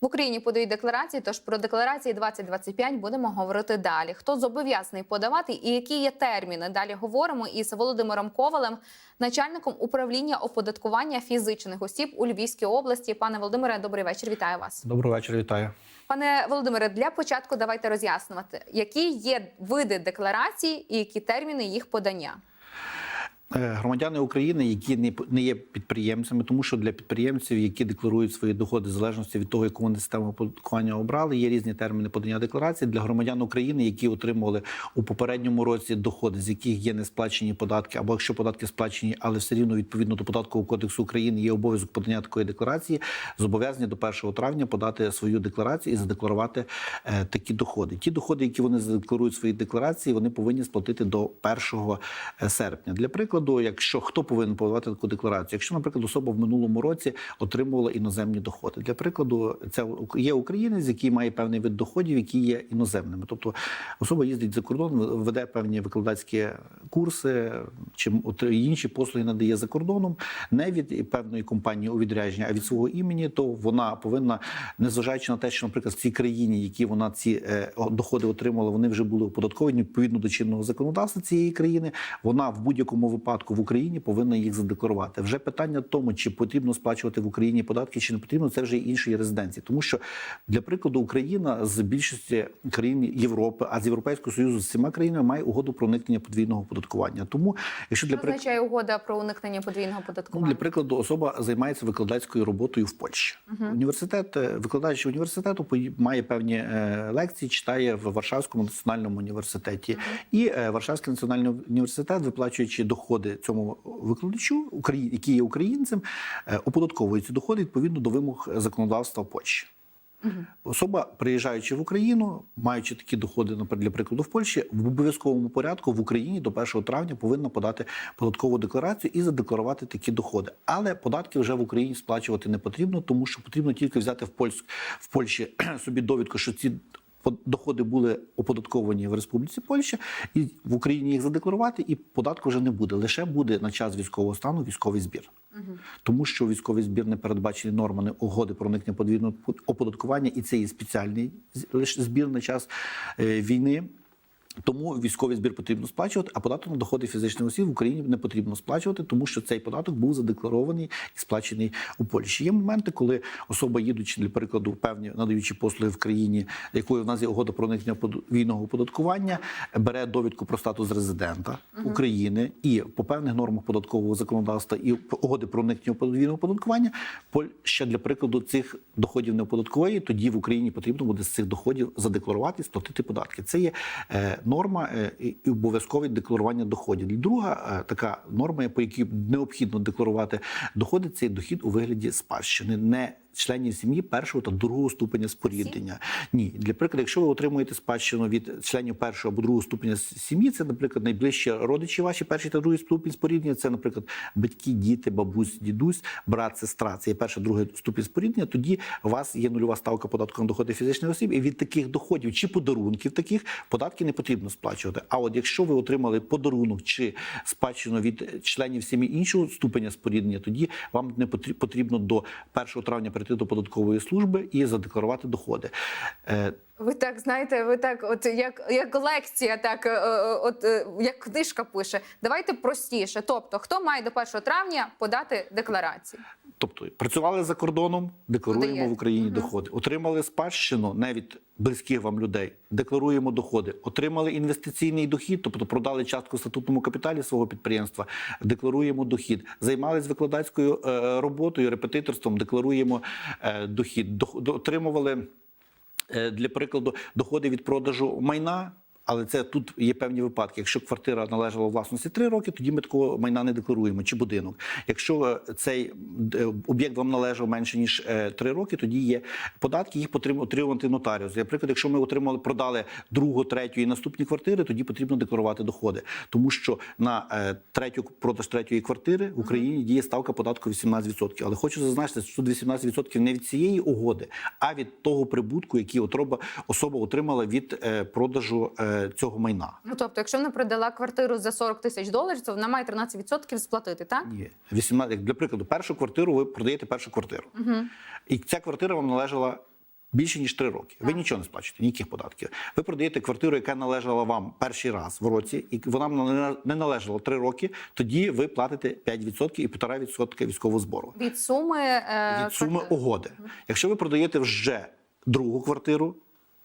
В Україні подають декларації. Тож про декларації 2025 будемо говорити далі. Хто зобов'язаний подавати і які є терміни? Далі говоримо із Володимиром Ковалем, начальником управління оподаткування фізичних осіб у Львівській області. Пане Володимире, добрий вечір. Вітаю вас. Доброго вечора, вітаю. Пане Володимире, для початку давайте роз'яснювати, які є види декларацій і які терміни їх подання. Е, Громадяни України, які не не є підприємцями, тому що для підприємців, які декларують свої доходи в залежності від того, яку вони систему оподаткування обрали, є різні терміни подання декларації для громадян України, які отримували у попередньому році доходи, з яких є не сплачені податки, або якщо податки сплачені, але все рівно відповідно до податкового кодексу України є обов'язок подання такої декларації, зобов'язані до 1 травня подати свою декларацію і задекларувати е, такі доходи. Ті доходи, які вони задекларують в своїй декларації, вони повинні сплатити до 1 серпня. Для прикладу, якщо хто повинен подавати таку декларацію, якщо, наприклад, особа в минулому році отримувала іноземні доходи. Для прикладу, це є українець, який має певний вид доходів, які є іноземними. Тобто особа їздить за кордон, веде певні викладацькі курси чи інші послуги надає за кордоном, не від певної компанії у відрядження, а від свого імені, то вона повинна, незважаючи на те, що, наприклад, в цій країні, які вона ці е, доходи отримала, вони вже були оподатковані відповідно до чинного законодавства цієї країни. Вона в будь-якому випадку в Україні повинна їх задекларувати. Вже питання в тому, чи потрібно сплачувати в Україні податки, чи не потрібно, це вже іншої резиденції. Тому що для прикладу Україна з більшості країн Європи, а з Європейського союзу з всіма країнами має угоду про уникнення подвійного оподаткування. Тому, якщо для прик- означає угода про уникнення подвійного Ну, для прикладу, особа займається викладацькою роботою в Польщі. Університет, е, викладач університету має певні е, лекції, читає в Варшавському національному університеті. І е, Варшавський національний університет, виплачуючи доходи цьому викладачу, який є українцем, е, оподатковує ці доходи відповідно до вимог законодавства Польщі. Особа, приїжджаючи в Україну, маючи такі доходи, наприклад, для прикладу в Польщі, в обов'язковому порядку в Україні до 1 травня повинна подати податкову декларацію і задекларувати такі доходи. Але податки вже в Україні сплачувати не потрібно, тому що потрібно тільки взяти в Польщ в Польщі собі довідку, що ці доходи були оподатковані в Республіці Польща, і в Україні їх задекларувати, і податку вже не буде. Лише буде на час військового стану військовий збір. Тому що військовий збір не передбачені нормами угоди про уникнення подвійного оподаткування, і це є спеціальний збір на час е, війни. Тому військовий збір потрібно сплачувати, а податок на доходи фізичних осіб в Україні не потрібно сплачувати, тому що цей податок був задекларований і сплачений у Польщі. Є моменти, коли особа, їдучи для прикладу, певні надаючи послуги в країні, якою в нас є угода про уникнення подвійного оподаткування, бере довідку про статус резидента України і по певних нормах податкового законодавства і угоди про уникнення подвійного оподаткування, Польща для прикладу цих доходів не оподатковує, тоді в Україні потрібно буде з цих доходів задекларувати і сплатити податки. Це є е, норма е, і обов'язкове декларування доходів. Друга е, така норма, по якій необхідно декларувати доходи, це дохід у вигляді спадщини, не членів сім'ї першого та другого ступеня споріднення. Ні, для прикладу, якщо ви отримуєте спадщину від членів першого або другого ступеня сім'ї, це, наприклад, найближчі родичі ваші, перший та другий ступінь споріднення. Це, наприклад, батьки, діти, бабусь, дідусь, брат, сестра. Це є перший, другий ступінь споріднення. Тоді у вас є нульова ставка податку на доходи фізичних осіб, і від таких доходів чи подарунків таких податки не потрібно сплачувати. А от якщо ви отримали подарунок чи спадщину від членів сім'ї іншого ступеня споріднення, тоді вам не потрібно до 1 травня прийти до податкової служби і задекларувати доходи. Ви так знаєте, ви так, от як, як лекція, так е, е, от е, як книжка пише. Давайте простіше. Тобто, хто має до 1 травня подати декларації? Тобто працювали за кордоном, декларуємо Подаєте. в Україні Мгм. доходи. Отримали спадщину не від близьких вам людей, декларуємо доходи. Отримали інвестиційний дохід, тобто продали частку статутному капіталі свого підприємства, декларуємо дохід. Займались викладацькою роботою, репетиторством, декларуємо дохід. Дох- до- Отримували для прикладу доходи від продажу майна. Але це тут є певні випадки. Якщо квартира належала власності 3 роки, тоді ми такого майна не декларуємо чи будинок. Якщо е, цей е, об'єкт вам належав менше ніж 3 роки, тоді є податки, їх потрібно отримувати нотаріус. Наприклад, якщо ми отримали, продали другу, третю і наступні квартири, тоді потрібно декларувати доходи, тому що на е, третю продаж третьої квартири в Україні діє ставка податку 18%. Але хочу зазначити, що тут 18% не від цієї угоди, а від того прибутку, який особа отримала від е, продажу е, цього майна. Ну тобто, якщо вона продала квартиру за 40 тисяч доларів, то вона має 13% сплатити, так? Ні, 18, як для прикладу, першу квартиру ви продаєте першу квартиру, Угу. і ця квартира вам належала Більше ніж три роки. Ви нічого не сплачуєте, ніяких податків. Ви продаєте квартиру, яка належала вам перший раз в році, і вона вам не- належала три роки. Тоді ви платите 5% і 1,5% військового збору Від суми, е, від суми квартири. угоди. Якщо ви продаєте вже другу квартиру,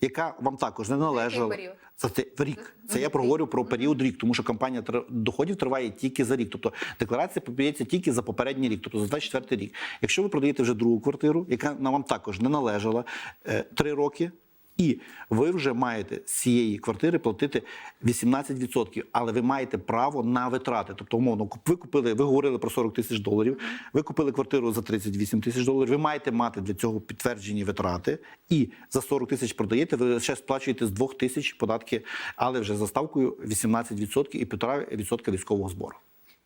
яка вам також не належала за це в рік. Це я проговорю про період рік, тому що кампанія доходів триває тільки за рік. Тобто декларація подається тільки за попередній рік, тобто за 24 рік. Якщо ви продаєте вже другу квартиру, яка на вам також не належала е, три роки. І ви вже маєте з цієї квартири платити 18%, але ви маєте право на витрати. Тобто, умовно, ви купили, ви говорили про 40 тисяч доларів. Ви купили квартиру за 38 тисяч доларів. Ви маєте мати для цього підтверджені витрати, і за 40 тисяч продаєте. Ви ще сплачуєте з 2 тисяч податки, але вже за ставкою 18% і 1,5% військового збору.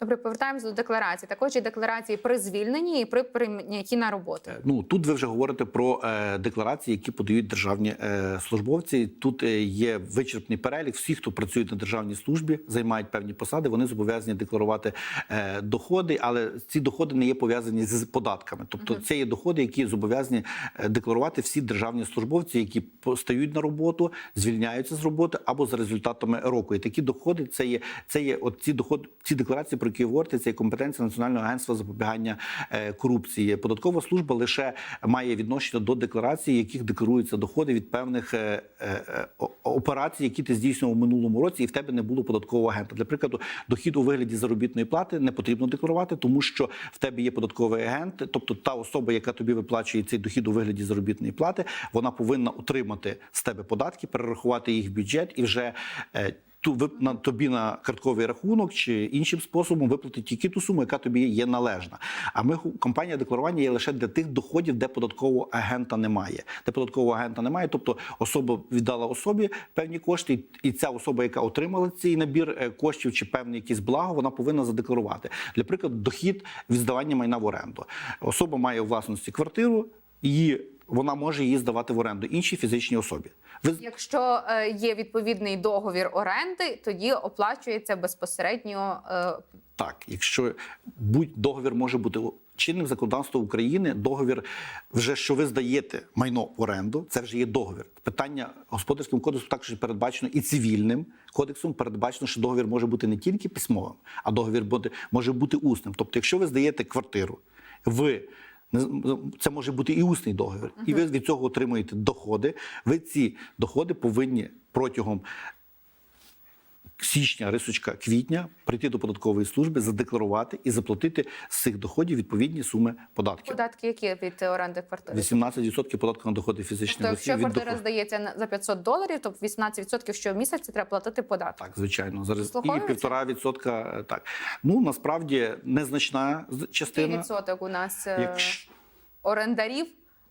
Добре, повертаємося до декларації. Також і декларації при звільненні і при прийнятті на роботу. Ну тут ви вже говорите про е, декларації, які подають державні е, службовці. Тут е, є вичерпний перелік. Всі, хто працюють на державній службі, займають певні посади. Вони зобов'язані декларувати е, доходи, але ці доходи не є пов'язані з податками. Тобто, це є доходи, які зобов'язані е, декларувати всі державні службовці, які постають на роботу, звільняються з роботи або за результатами року. І такі доходи це є це є от ці доходи, ці декларації, про які говорите, це є компетенція Національного агентства запобігання е, корупції. Податкова служба лише має відношення до декларацій, яких декларуються доходи від певних е, е, операцій, які ти здійснював у минулому році, і в тебе не було податкового агента. Для прикладу, дохід у вигляді заробітної плати не потрібно декларувати, тому що в тебе є податковий агент, тобто та особа, яка тобі виплачує цей дохід у вигляді заробітної плати, вона повинна отримати з тебе податки, перерахувати їх в бюджет і вже. Тобі на картковий рахунок чи іншим способом виплатити тільки ту суму, яка тобі є належна. А ми компанія декларування є лише для тих доходів, де податкового агента немає. Де податкового агента немає, тобто особа віддала особі певні кошти, і- і ця особа, яка отримала цей набір е, коштів чи певне якісь благо, вона повинна задекларувати. Для прикладу, дохід від здавання майна в оренду. Особа має у власності квартиру, її вона може її здавати в оренду іншій фізичній особі. Ви Якщо е, є відповідний договір оренди, тоді оплачується безпосередньо е, Так, якщо будь договір може бути чинним законодавством України, договір, вже що ви здаєте майно в оренду, це вже є договір. Питання господарським кодексом також передбачено і цивільним кодексом передбачено, що договір може бути не тільки письмовим, а договір буде, може бути усним. Тобто, якщо ви здаєте квартиру, ви це може бути і усний договір, і ви від цього отримуєте доходи. Ви ці доходи повинні протягом січня, рисочка, квітня прийти до податкової служби, задекларувати і заплатити з цих доходів відповідні суми податків. податки, які від оренди квартири. 18% податку на доходи Тобто, фізичних якщо осіб від квартира доходу. здається за 500 доларів, то 18% щомісяця треба платити податок. Так, звичайно, зараз і півтора відсотка. е, Так ну насправді незначна з- Який частина. відсоток у нас е, Якщо- орендарів,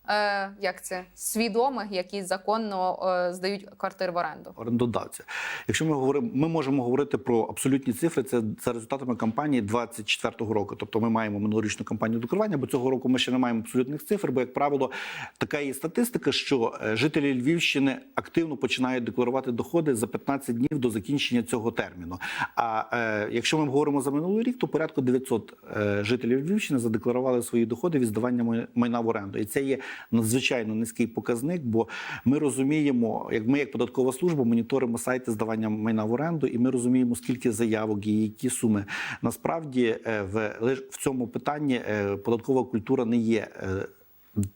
е, як це свідомих, які законно е, здають квартири в оренду. орендодавця. Якщо ми говоримо, ми можемо говорити про абсолютні цифри. Це за результатами кампанії 24-го року. Тобто ми маємо минулорічну кампанію декларування, бо цього року ми ще не маємо абсолютних цифр. Бо, як правило, така є статистика, що е, жителі Львівщини активно починають декларувати доходи за 15 днів до закінчення цього терміну. А е, якщо ми говоримо за минулий рік, то порядку 900 е, жителів Львівщини задекларували свої доходи від здавання май- майна в оренду. І це є надзвичайно низький показник, бо ми розуміємо, як ми, як податкова служба, моніторимо сайти здавання майна в оренду, і ми розуміємо, скільки заявок є, які суми. Насправді е, в в цьому питанні е, податкова культура не є. е,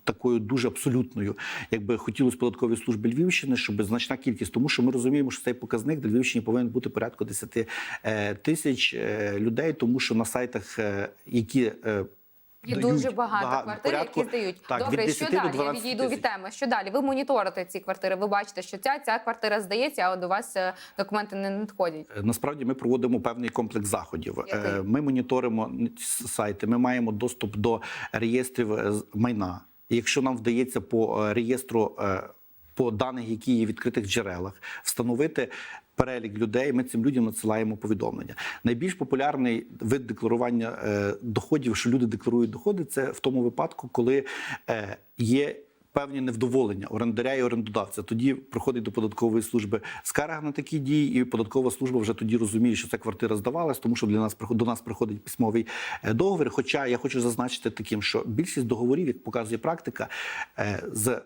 Такою дуже абсолютною, якби хотілося податковій службі Львівщини, щоб значна кількість, тому що ми розуміємо, що цей показник для Львівщини повинен бути порядку 10 е, тисяч людей, тому що на сайтах, які І дають дуже багато бага- квартир, порядку- які здають. так, Добре, від що 10 до далі? Я відійду від теми. Що далі? Ви моніторите ці квартири. Ви бачите, що ця ця квартира здається, а до вас е, документи не надходять. Е, Насправді ми проводимо певний комплекс заходів. Який? Е, Ми моніторимо сайти, ми маємо доступ до реєстрів майна. І якщо нам вдається по реєстру по даних, які є в відкритих джерелах, встановити. Перелік людей, ми цим людям надсилаємо повідомлення. Найбільш популярний вид декларування е, доходів, що люди декларують доходи, це в тому випадку, коли е, є певні невдоволення орендаря і орендодавця. Тоді приходить до податкової служби скарга на такі дії, і податкова служба вже тоді розуміє, що ця квартира здавалась, тому що для нас до нас приходить письмовий е, договір. Хоча я хочу зазначити таким, що більшість договорів, як показує практика, з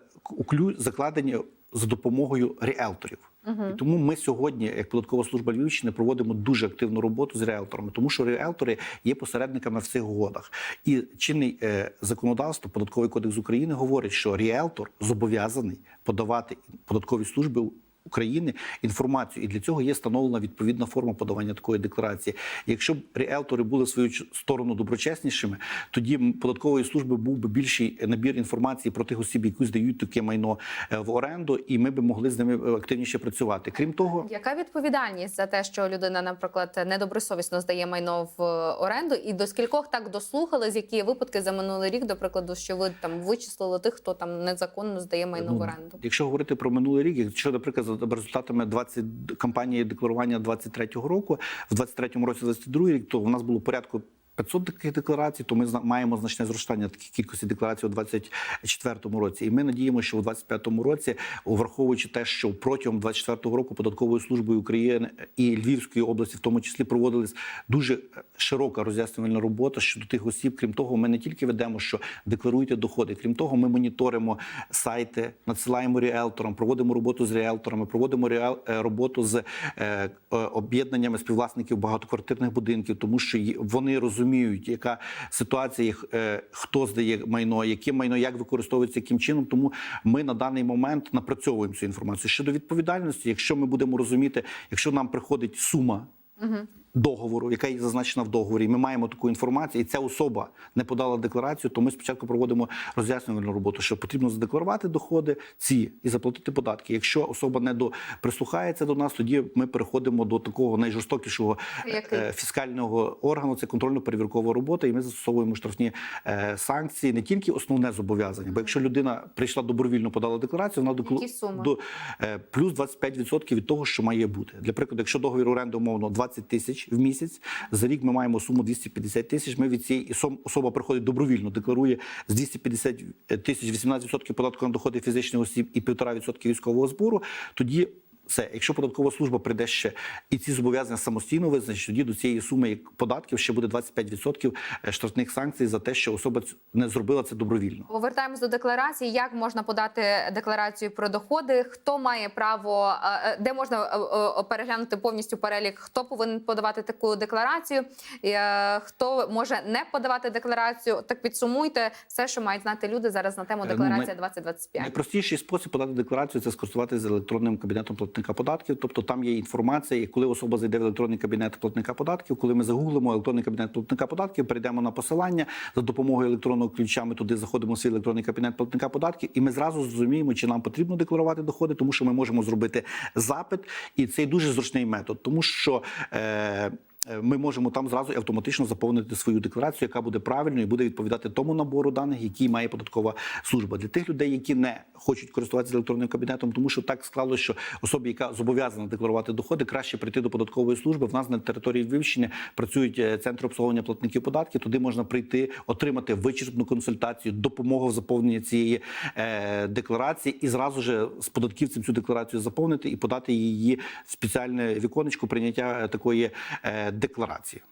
закладені за допомогою ріелторів. І тому ми сьогодні, як податкова служба Львівщини, проводимо дуже активну роботу з ріелторами, тому що ріелтори є посередниками в цих угодах. І чинний е, законодавство, податковий кодекс України говорить, що ріелтор зобов'язаний подавати податкові служби. України інформацію, і для цього є встановлена відповідна форма подавання такої декларації. Якщо б ріелтори були в свою сторону доброчеснішими, тоді податкової служби був би більший набір інформації про тих осіб, які здають таке майно е, в оренду, і ми б могли з ними е, активніше працювати. Крім того, Яка відповідальність за те, що людина, наприклад, недобросовісно здає майно в оренду, і до скількох так дослухали, з які випадки за минулий рік, до прикладу, що ви там вичислили тих, хто там незаконно здає майно Ну, в оренду? Якщо говорити про минулий рік, якщо, наприклад, результатами 20 кампанії декларування 23-го року, в 23-му році 22 рік, то в нас було порядку. 500 таких декларацій, то ми маємо значне зростання таких кількості декларацій у 24-му році. І ми надіємося, що у 25-му році, враховуючи те, що протягом 24-го року податковою службою України і Львівської області, в тому числі, проводилась дуже широка роз'яснювальна робота щодо тих осіб. Крім того, ми не тільки ведемо, що декларуйте доходи. Крім того, ми моніторимо сайти, надсилаємо ріелторам, проводимо роботу з ріелторами, проводимо е, роботу з е, е, об'єднаннями співвласників багатоквартирних будинків, тому що вони розуміють, яка ситуація, е, хто здає майно, яке майно як використовується, яким чином. Тому ми на даний момент напрацьовуємо цю інформацію. Щодо відповідальності, якщо ми будемо розуміти, якщо нам приходить сума договору, яка є зазначена в договорі, ми маємо таку інформацію, і ця особа не подала декларацію, то ми спочатку проводимо роз'яснювальну роботу, що потрібно задекларувати доходи ці і заплатити податки. Якщо особа не до прислухається до нас, тоді ми переходимо до такого найжорстокішого Який? е, фіскального органу. Це контрольно-перевіркова робота, і ми застосовуємо штрафні е, санкції, не тільки основне зобов'язання. Бо якщо людина прийшла добровільно, подала декларацію, вона суми? до е, плюс 25% від того, що має бути. Для прикладу, якщо договір оренди умовно 20 тисяч в місяць, за рік ми маємо суму 250 тисяч. Ми від цієї особа приходить добровільно, декларує з 250 тисяч 18% податку на доходи фізичних осіб і 1,5% військового збору. Тоді все, якщо податкова служба прийде ще і ці зобов'язання самостійно визначить, тоді до цієї суми податків ще буде 25% штрафних санкцій за те, що особа не зробила це добровільно. Повертаємось до декларації. Як можна подати декларацію про доходи? Хто має право, е, е, де можна е, е, переглянути повністю перелік? Хто повинен подавати таку декларацію? Е, Хто може не подавати декларацію? Так підсумуйте все, що мають знати люди зараз на тему ну, декларація най- 2025. Найпростіший спосіб подати декларацію це скористуватися електронним кабінетом платника податків. Тобто там є інформація, і коли особа зайде в електронний кабінет платника податків, коли ми загуглимо електронний кабінет платника податків, перейдемо на посилання за допомогою електронного ключа. Ми туди заходимо в свій електронний кабінет платника податків, і ми зразу зрозуміємо, чи нам потрібно декларувати доходи, тому що ми можемо зробити запит, і це дуже зручний метод, тому що. Е- Ми можемо там зразу автоматично заповнити свою декларацію, яка буде правильною і буде відповідати тому набору даних, який має податкова служба для тих людей, які не хочуть користуватися електронним кабінетом, тому що так склалося, що особі, яка зобов'язана декларувати доходи, краще прийти до податкової служби. В нас на території Львівщини працюють е, центри обслуговування платників податків. Туди можна прийти, отримати вичерпну консультацію, допомогу в заповненні цієї е, декларації, і зразу ж з податківцем цю декларацію заповнити і подати її в спеціальне віконечко прийняття е, такої е, декларації.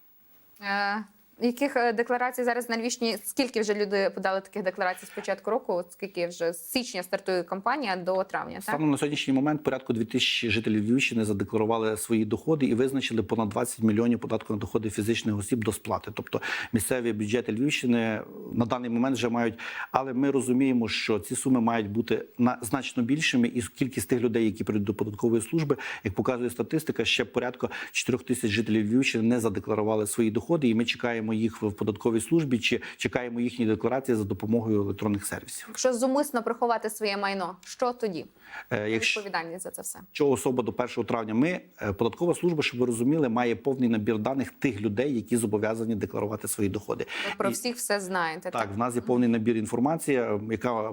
Яких е, декларацій зараз на Львівщині? Скільки вже люди подали таких декларацій з початку року? От Скільки вже з січня стартує кампанія до травня? Станом на сьогоднішній момент порядку 2000 жителів Львівщини задекларували свої доходи і визначили понад 20 мільйонів податку на доходи фізичних осіб до сплати. Тобто місцеві бюджети Львівщини на даний момент вже мають. Але ми розуміємо, що ці суми мають бути на значно більшими, і кількість тих людей, які прийдуть до податкової служби, як показує статистика, ще порядку 4 тисяч жителів Львівщини не задекларували свої доходи, і ми чекаємо їх в податковій службі чи чекаємо їхні декларації за допомогою електронних сервісів. Якщо зумисно приховати своє майно, що тоді? Е, Якщо Відповідальність за це все. що особа до 1 травня ми е, податкова служба, щоб ви розуміли, має повний набір даних тих людей, які зобов'язані декларувати свої доходи. Ви про І- всіх все знаєте. Так, в нас є повний набір інформації, е, яка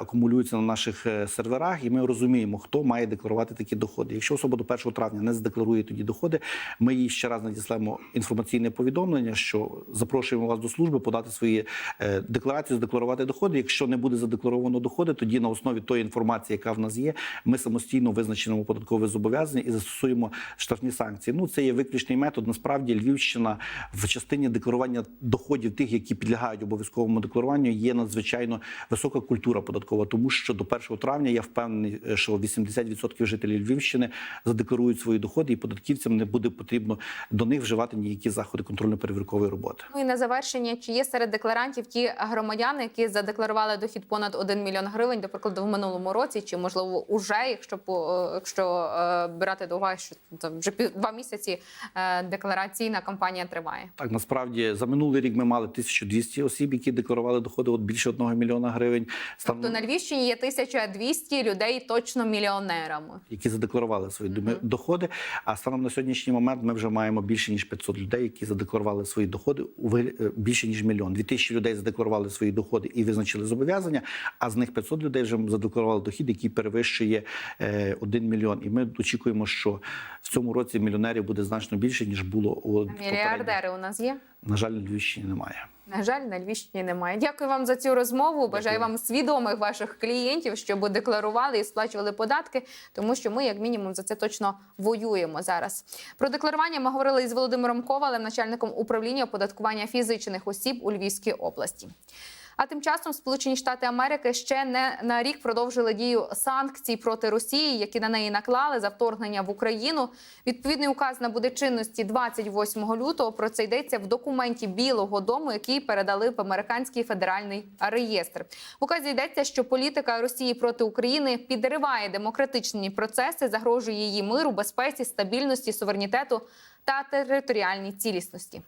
акумулюється на наших серверах, і ми розуміємо, хто має декларувати такі доходи. Якщо особа до 1 травня не задекларує тоді доходи, ми їй ще раз надіслемо інформаційне повідомлення, що запрошуємо вас до служби подати свої е, декларації, задекларувати доходи. Якщо не буде задекларовано доходи, тоді на основі тої інформації, яка в нас є, ми самостійно визначимо податкове зобов'язання і застосуємо штрафні санкції. Ну це є виключний метод. Насправді Львівщина в частині декларування доходів тих, які підлягають обов'язковому декларуванню, є надзвичайно висока культура податкова, тому що до 1 травня я впевнений, е, що 80% жителів Львівщини задекларують свої доходи, і податківцям не буде потрібно до них вживати ніякі заходи контрольно-перевіркової роботи. Ну і на завершення, чи є серед декларантів ті громадяни, які задекларували дохід понад 1 мільйон гривень, до прикладу, в минулому році, чи можливо уже, якщо по якщо е, брати до уваги, що там вже два місяці е, деклараційна кампанія триває. Так, насправді за минулий рік ми мали 1200 осіб, які декларували доходи от більше 1 мільйона гривень. Станом- Тобто на Львівщині є 1200 людей точно мільйонерами. які задекларували свої доми- доходи. А станом на сьогоднішній момент ми вже маємо більше ніж 500 людей, які задекларували свої доходи у вигляд- е, більше ніж мільйон. 2000 людей задекларували свої доходи і визначили зобов'язання. А з них 500 людей вже задекларували дохід, який перевищує один 1 мільйон. І ми очікуємо, що в цьому році мільйонерів буде значно більше ніж було у. Мільярдери у нас є. На жаль, на Львівщині немає. На жаль, на Львівщині немає. Дякую вам за цю розмову. Бажаю вам свідомих ваших клієнтів, щоб декларували і сплачували податки, тому що ми, як мінімум, за це точно воюємо зараз. Про декларування ми говорили із Володимиром Ковалем, начальником управління оподаткування фізичних осіб у Львівській області. А тим часом Сполучені Штати Америки ще не на рік продовжили дію санкцій проти Росії, які на неї наклали за вторгнення в Україну. Відповідний указ набуде чинності 28 лютого. Про це йдеться в документі Білого Дому, який передали в американський федеральний реєстр. В указі йдеться, що політика Росії проти України підриває демократичні процеси, загрожує її миру, безпеці, стабільності, суверенітету та територіальній цілісності.